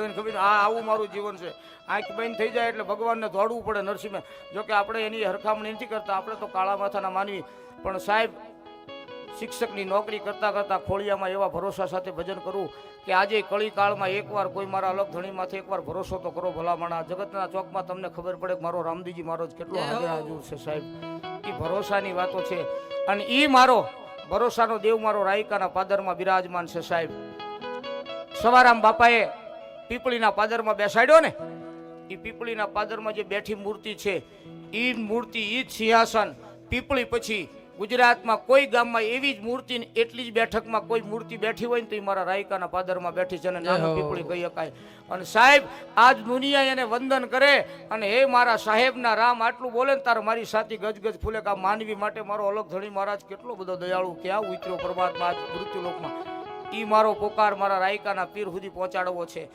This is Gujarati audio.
ખબર આ આવું મારું જીવન છે. આંખ બંધ થઈ જાય એટલે ભગવાનને દોડવું પડે નરસિંહ જોકે આપણે એની હરખામણી નથી કરતા આપણે તો કાળા માથાના માનવી. પણ સાહેબ શિક્ષકની નોકરી કરતાં કરતાં ખોળિયામાં એવા ભરોસા સાથે ભજન કરવું કે આજે કળી કાળમાં એકવાર કોઈ મારા અલગ ધણીમાંથી એકવાર ભરોસો તો કરો ભલામણા. જગતના ચોકમાં તમને ખબર પડે કે મારો રામદીજી મારો જ કેટલો હાજર હાજર છે સાહેબ. એ ભરોસાની વાતો છે. અને એ મારો ભરોસાનો દેવ મારો રાયકાના પાદરમાં બિરાજમાન છે સાહેબ. સવારામ બાપાએ પીપળીના પાદરમાં બેસાડ્યો ને એ પીપળીના પાદરમાં જે બેઠી મૂર્તિ છે એ મૂર્તિ એ જ સિંહાસન. પીપળી પછી ગુજરાતમાં કોઈ ગામમાં એવી જ મૂર્તિ એટલી જ બેઠકમાં કોઈ મૂર્તિ બેઠી હોય ને તો એ મારા રાયકાના પાદરમાં બેઠી છે અને નાનું પીપળી કહી શકાય. અને સાહેબ આજ દુનિયા એને વંદન કરે અને હે મારા સાહેબના રામ આટલું બોલે ને તારે મારી સાથી ગજગજ ફૂલે કે આ માનવી માટે મારો અલગ ધણી મહારાજ કેટલો બધો દયાળુ ક્યાં ઉતર્યો પરમાત્મા આજ મૃત્યુલોકમાં. એ મારો પોકાર મારા રાયકાના પીર સુધી પહોંચાડવો છે.